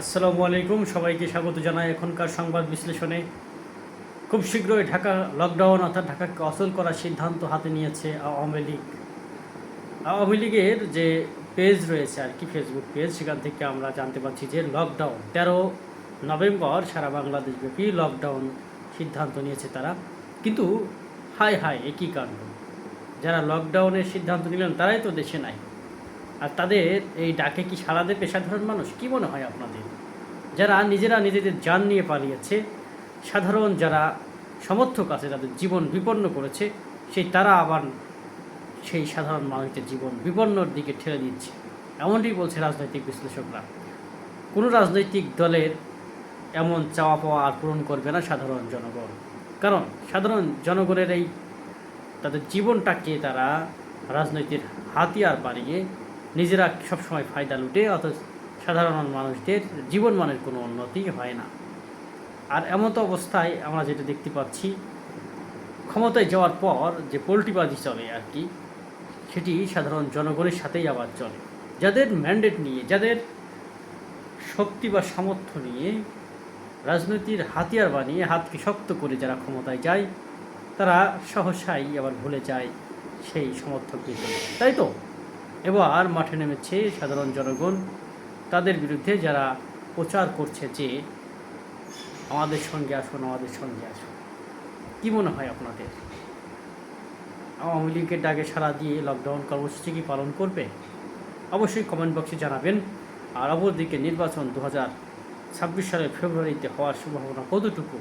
আসসালামু আলাইকুম, সবাইকে স্বাগত জানাই এখনকার সংবাদ বিশ্লেষণে। খুব শীঘ্রই ঢাকা লকডাউন অর্থাৎ ঢাকাকে অচল করার সিদ্ধান্ত হাতে নিয়েছে আওয়ামী লীগ। আওয়ামী লীগের যে পেজ রয়েছে আর কি ফেসবুক পেজ সেখান থেকে আমরা জানতে পারছি যে লকডাউন তেরো নভেম্বর সারা বাংলাদেশব্যাপী লকডাউন সিদ্ধান্ত নিয়েছে তারা। কিন্তু হাই হাই একই কাণ্ড। যারা লকডাউনের সিদ্ধান্ত নিলেন, তারাই তো দেশে নাই। আর তাদের এই ডাকে কি সারা দেবে সাধারণ মানুষ? কি মনে হয় আপনাদের? যারা নিজেরা নিজেদের যান নিয়ে পালিয়েছে, সাধারণ যারা সমর্থক আছে তাদের জীবন বিপন্ন করেছে, সেই তারা আবার সেই সাধারণ মানুষের জীবন বিপন্নর দিকে ঠেলে দিচ্ছে। এমনটি বলছে রাজনৈতিক বিশ্লেষকরা। কোনো রাজনৈতিক দলের এমন চাওয়া পাওয়া আর পূরণ করবে না সাধারণ জনগণ। কারণ সাধারণ জনগণের এই তাদের জীবনটাকে তারা রাজনৈতিক হাতিয়ার বানিয়ে নিজেরা সবসময় ফায়দা লুটে, অথচ সাধারণ মানুষদের জীবন মানের কোনো উন্নতি হয় না। আর এমন তো অবস্থায় আমরা যেটা দেখতে পাচ্ছি, ক্ষমতায় যাওয়ার পর যে পোল্ট্রিবাজি চলে আর কি, সেটি সাধারণ জনগণের সাথেই আবার চলে। যাদের ম্যান্ডেট নিয়ে, যাদের শক্তি বা সামর্থ্য নিয়ে রাজনীতির হাতিয়ার বানিয়ে হাতকে শক্ত করে যারা ক্ষমতায় যায়, তারা সহসাই আবার ভুলে যায় সেই সমর্থকদের তাই তো? এবার মাঠে নেমেছে সাধারণ জনগণ। তাদের বিরুদ্ধে যারা প্রচার করছে যে আমাদের সঙ্গে আসুন, আমাদের সঙ্গে আসুন, কী মনে হয় আপনাদের? আওয়ামী লীগের ডাকে সাড়া দিয়ে লকডাউন কর্মসূচি কি পালন করবে? অবশ্যই কমেন্ট বক্সে জানাবেন। আর অপরদিকে নির্বাচন দু হাজার ছাব্বিশ সালের ফেব্রুয়ারিতে হওয়ার সম্ভাবনা কতটুকু?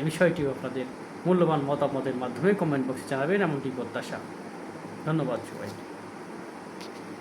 এ বিষয়টিও আপনাদের মূল্যবান মতামতের মাধ্যমে কমেন্ট বক্সে জানাবেন, এমনটি প্রত্যাশা। ধন্যবাদ সবাইকে।